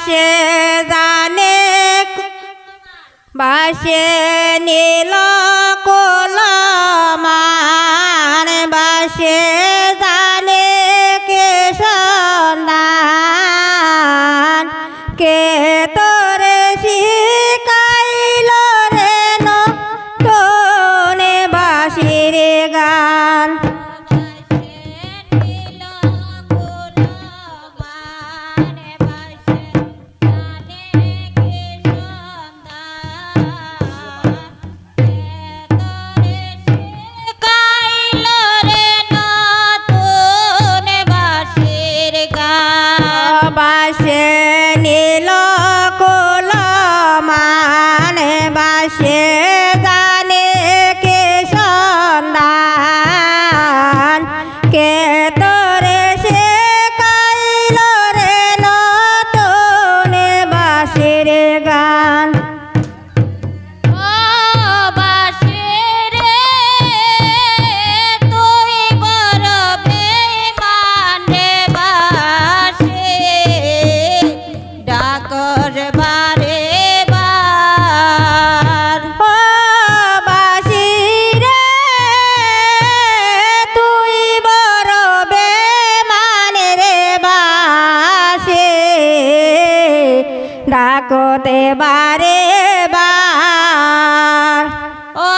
বাসে জানে বাসে নীল কোলমান বাসে জানে কে সন্ধান। কে তোরে শিকাইল রে ননে বাসির গান? নীল মানে বাসে। ডাকতে বারে বার। ও